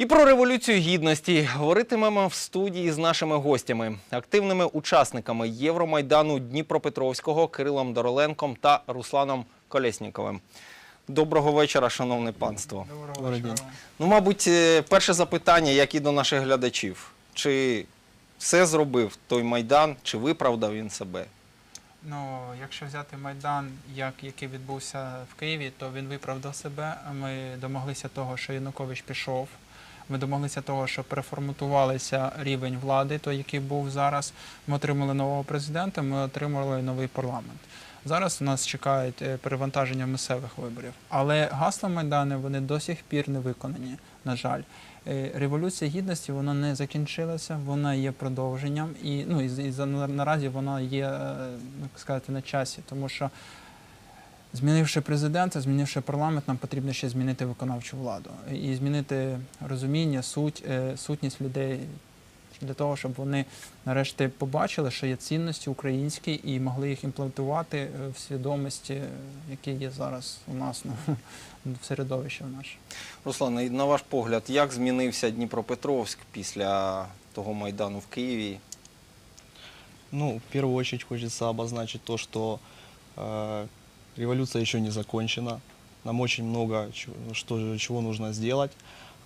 І про революцію гідності говоритимемо в студії з нашими гостями, активними учасниками Євромайдану Дніпропетровського Кирилом Дороленком та Русланом Колєсніковим. Доброго вечора, шановне панство. Доброго вечора. Ну, мабуть, е, перше запитання, як і до наших глядачів. Чи все зробив той майдан, чи виправдав він себе? Ну, якщо взяти майдан, як який відбувся в Києві, то він виправдав себе. Ми домоглися того, що Янукович пішов. Ми домоглися того, що переформатувалися рівень влади, той, який був зараз. Ми отримали нового президента, ми отримали новий парламент. Зараз у нас чекають е, перевантаження місцевих виборів. Але гасла Майдану вони до сих пір не виконані, на жаль. Е, Революція гідності вона не закінчилася, вона є продовженням, і ну і, і наразі вона є, е, як сказати, на часі, тому що змінивши президента, змінивши парламент, нам потрібно ще змінити виконавчу владу і змінити розуміння, суть, е, сутність людей для того, щоб вони нарешті побачили, що є цінності українські і могли їх імплементувати е, в свідомості, е, які є зараз у нас ну, в середовищі в наше. Руслан, і на ваш погляд, як змінився Дніпропетровськ після того майдану в Києві? Ну, в первую очередь хочется обозначить то, что э, революция еще не закончена. Нам очень много чего, что, чего нужно сделать.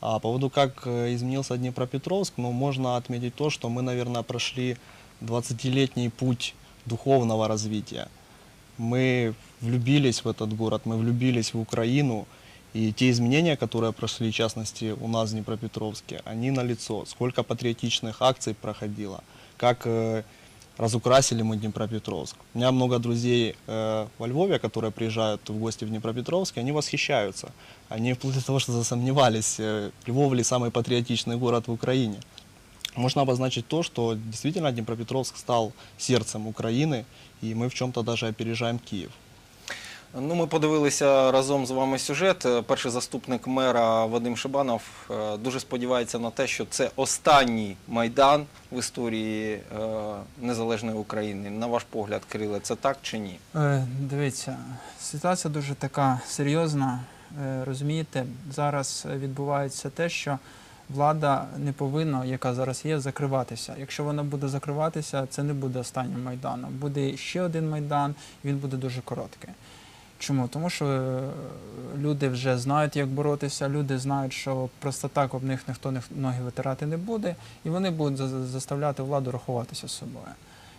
А по поводу, как э, изменился Днепропетровск, ну, можно отметить то, что мы, наверное, прошли 20-летний путь духовного развития. Мы влюбились в этот город, мы влюбились в Украину, и те изменения, которые прошли, в частности, у нас в Днепропетровске, они налицо. Сколько патриотичных акций проходило, как э, разукрасили мы Днепропетровск. У меня много друзей э, во Львове, которые приезжают в гости в Днепропетровск, и они восхищаются. Они вплоть до того, что засомневались, э, Львов ли самый патриотичный город в Украине. Можно обозначить то, что действительно Днепропетровск стал сердцем Украины, и мы в чем-то даже опережаем Киев. Ну, ми подивилися разом з вами сюжет. Е, Перший заступник мера Вадим Шибанов е, дуже сподівається на те, що це останній майдан в історії е, незалежної України. На ваш погляд, Кириле, це так чи ні? Дивіться, ситуація дуже така серйозна. Розумієте, зараз відбувається те, що влада не повинна, яка зараз є, закриватися. Якщо вона буде закриватися, це не буде останнім майданом. Буде ще один майдан, він буде дуже короткий. Чому? Тому що е, люди вже знають, як боротися, люди знають, що просто так об них ніхто ноги витирати не буде, і вони будуть заставляти владу рахуватися з собою.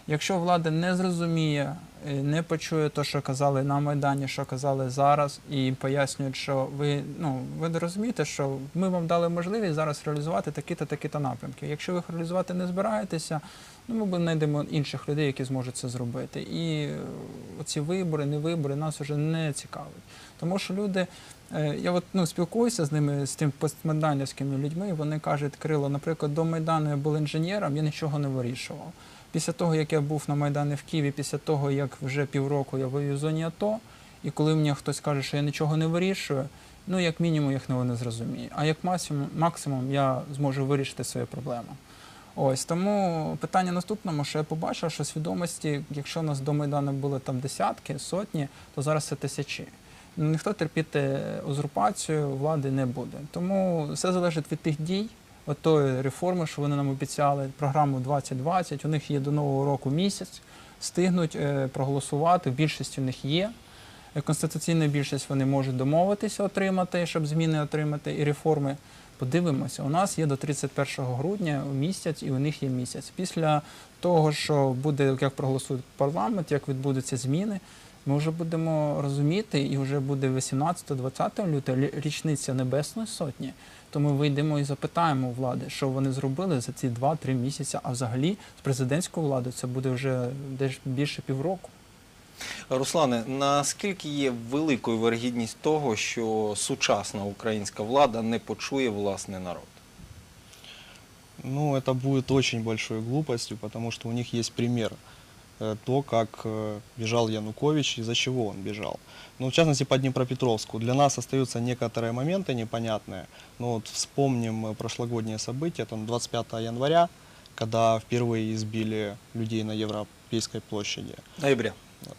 Якщо влада не зрозуміє, е, не почує те, що казали на Майдані, що казали зараз, і пояснюють, що ви ну ви не розумієте, що ми вам дали можливість зараз реалізувати такі-то такі-то напрямки. Якщо ви їх реалізувати не збираєтеся, ну ми знайдемо інших людей, які зможуть це зробити. І е, оці вибори, не вибори нас вже не цікавить. Тому що люди, е, я от ну спілкуюся з ними, з тим постмайданівськими людьми, вони кажуть, Крило, наприклад, до Майдану я був інженером, я нічого не вирішував. Після того, як я був на Майдані в Києві, після того, як вже півроку я воюю в зоні АТО, і коли мені хтось каже, що я нічого не вирішую, ну як мінімум їх не вони зрозуміє. А як максимум, максимум я зможу вирішити свою проблему. Ось тому питання наступному, що я побачив, що свідомості, якщо у нас до Майдану були там десятки, сотні, то зараз це тисячі. Ну, Ніхто терпіти узурпацію влади не буде. Тому все залежить від тих дій, от тої реформи, що вони нам обіцяли, програму 2020. У них є до нового року місяць, встигнуть е, проголосувати. В більшості у них є. Конституційна більшість вони можуть домовитися отримати, щоб зміни отримати і реформи. Подивимося, у нас є до 31 грудня місяць, і у них є місяць. Після того, що буде, як проголосують парламент, як відбудуться зміни, ми вже будемо розуміти, і вже буде 18-20 лютого річниця Небесної Сотні. То ми вийдемо і запитаємо влади, що вони зробили за ці 2-3 місяці. А взагалі з президентською владою це буде вже десь більше півроку. Руслане, наскільки є великою вергідність того, що сучасна українська влада не почує власний народ? Ну, это будет очень большой глупостью, потому что у них есть пример. Э, То, как э, бежал Янукович, из-за чего он бежал. Ну, в частности, по Днепропетровску. Для нас остаются некоторые моменты непонятные. Ну, вот вспомним э, прошлогодние события, там 25 января, когда впервые избили людей на Европейской площади. Ноября.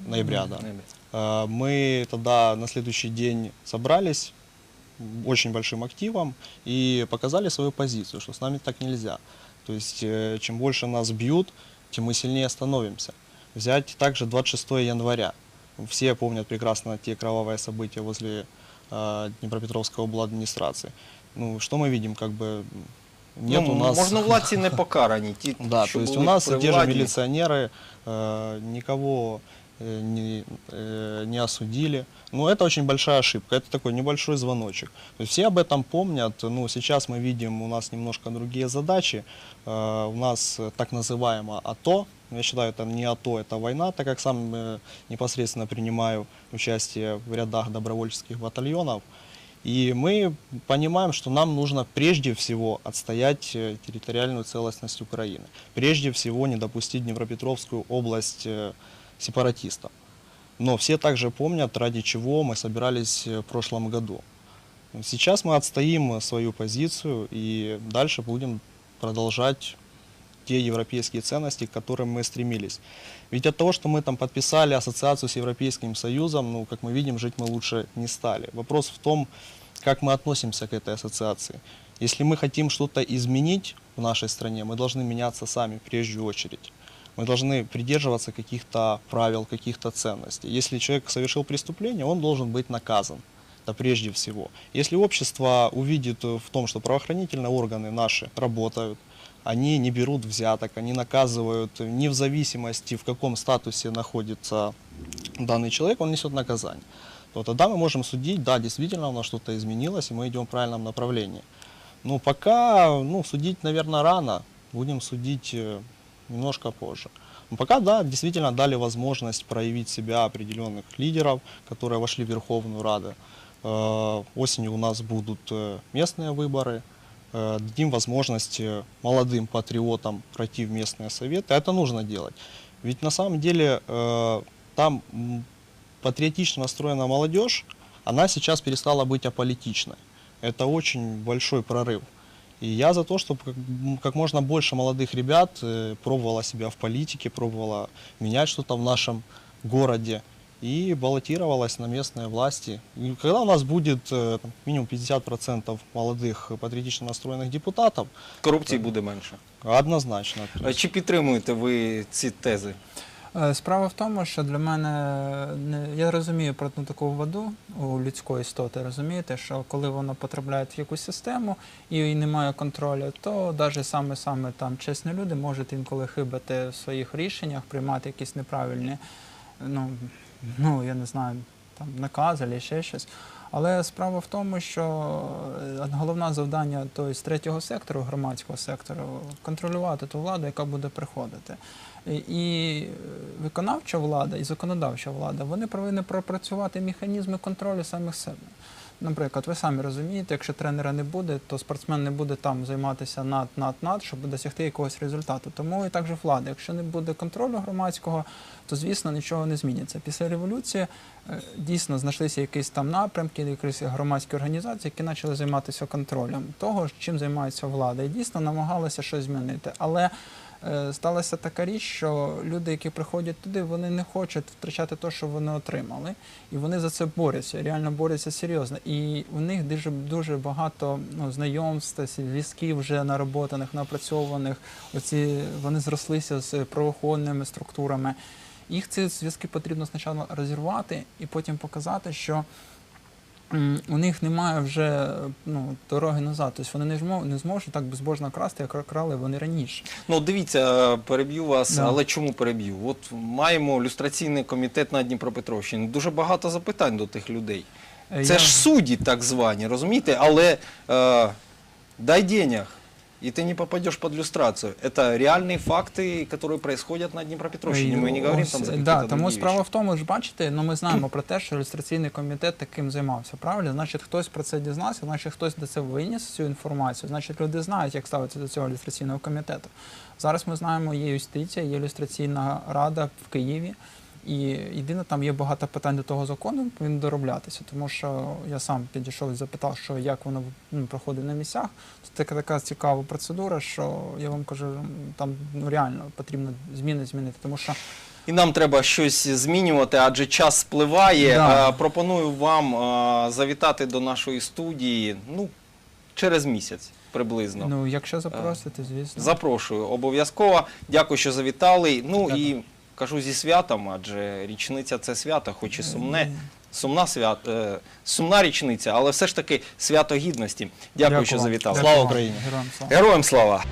Ноября, да. Ноября. Э, Мы тогда на следующий день собрались очень большим активом и показали свою позицию, что с нами так нельзя. То есть э, чем больше нас бьют, тем мы сильнее становимся. Взять также 26 января. Все помнят прекрасно те кровавые события возле э, Днепропетровской обладминистрации. Ну, что мы видим, как бы нет ну, у нас... Можновладці не покарані. Ті, Да, що то есть у були нас при те же владі. милиционеры э, никого э, не, э, не осудили. Ну, это очень большая ошибка, это такой небольшой звоночек. Все об этом помнят, ну, сейчас мы видим, у нас немножко другие задачи. Э, у нас э, так называемое АТО, я считаю, это не АТО, это война, так как сам э, непосредственно принимаю участие в рядах добровольческих батальонов. И мы понимаем, что нам нужно прежде всего отстоять э, территориальную целостность Украины. Прежде всего не допустить Днепропетровскую область сепаратистов. Но все также помнят, ради чего мы собирались э, в прошлом году. Сейчас мы отстоим свою позицию и дальше будем продолжать те европейские ценности, к которым мы стремились. Ведь от того, что мы там подписали ассоциацию с Европейским Союзом, ну, как мы видим, жить мы лучше не стали. Вопрос в том, как мы относимся к этой ассоциации. Если мы хотим что-то изменить в нашей стране, мы должны меняться сами, в прежнюю очередь. Мы должны придерживаться каких-то правил, каких-то ценностей. Если человек совершил преступление, он должен быть наказан. Это прежде всего. Если общество увидит э, в том, что правоохранительные органы наши работают, они не берут взяток, они наказывают не в зависимости, в каком статусе находится данный человек, он несет наказание. То тогда мы можем судить, да, действительно у нас что-то изменилось, и мы идем в правильном направлении. Но пока, ну, судить, наверное, рано, будем судить э, немножко позже. Но пока, да, действительно дали возможность проявить себя определенных лидеров, которые вошли в Верховную Раду. Э, Осенью у нас будут э, местные выборы, э, дадим возможность молодым патриотам пройти в местные советы. Это нужно делать. Ведь на самом деле там патриотично настроенная молодежь, она сейчас перестала быть аполитичной. Это очень большой прорыв. И я за то, чтобы как, м, как можно больше молодых ребят э, пробовало себя в политике, пробовало менять что-то в нашем городе и баллотировалась на местные власти. И когда у нас будет э, там, минимум 50% молодых э, патриотично настроенных депутатов, Корупції буде менше. однозначно. А Чи підтримуєте ви ці тези? Е, Справа в тому, що для мене не я розумію про таку воду у людської істоти, розумієте, що коли воно потрапляє в якусь систему і немає контролю, то навіть саме саме там чесні люди можуть інколи хибити в своїх рішеннях, приймати якісь неправильні, ну, ну я не знаю, там накази або ще щось. Але справа в тому, що е, головне завдання той з третього сектору, громадського сектору, контролювати ту владу, яка буде приходити. І- виконавча влада, і законодавча влада, вони повинні пропрацювати механізми контролю самих себе. Наприклад, ви самі розумієте, якщо тренера не буде, то спортсмен не буде там займатися над, над, над, щоб досягти якогось результату. Тому і також влада. Якщо не буде контролю громадського, то звісно нічого не зміниться. Після революції е, дійсно знайшлися якісь там напрямки, якісь громадські організації, які почали займатися контролем того, чим займається влада, і дійсно намагалися щось змінити. Але сталася така річ, що люди, які приходять туди, вони не хочуть втрачати те, що вони отримали, і вони за це борються, реально борються серйозно. І у них дуже дуже багато ну, знайомств, зв'язків вже нароботаних, напрацьованих. Оці вони зрослися з правоохоронними структурами. Їх ці зв'язки потрібно спочатку розірвати і потім показати, що у них немає вже ну, дороги назад. Тобто вони не, змо- не зможуть так безбожно красти, як крали вони раніше. Ну, дивіться, переб'ю вас, Да. але чому переб'ю? От маємо люстраційний комітет на Дніпропетровщині. Дуже багато запитань до тих людей. Е, Це я- ж судді так звані, розумієте? Але е, дай денег, і ти не попадеш під люстрацію. Це реальні факти, які происходят на Дніпропетровщині. Ми не говоримо там за да, какие-то тому другие справа вещи. в тому, ж бачите, ну ми знаємо про те, що ілюстраційний комітет таким займався. Правильно? Значить, хтось про це дізнався, значить хтось до це виніс цю інформацію. Значить, люди знають, як ставитися до цього ілюстраційного комітету. Зараз ми знаємо, є юстиція, є ілюстраційна рада в Києві. І єдине, там є багато питань до того закону, він дороблятися, тому що я сам підійшов і запитав, що як воно ну, проходить на місцях. Це така, така цікава процедура, що я вам кажу, там ну, реально потрібно зміни змінити, тому що І нам треба щось змінювати, адже час спливає. Да. Е, Пропоную вам е, завітати до нашої студії ну, через місяць приблизно. Ну, якщо запросите, звісно. Запрошую обов'язково. Дякую, що завітали. Ну Дякую. і кажу зі святом, адже річниця це свято, хоч і сумне. Сумна свят, е, сумна річниця, але все ж таки свято гідності. Дякую, що вам. завітали. Дякую Слава. Україні! Героям слава. Героям слава!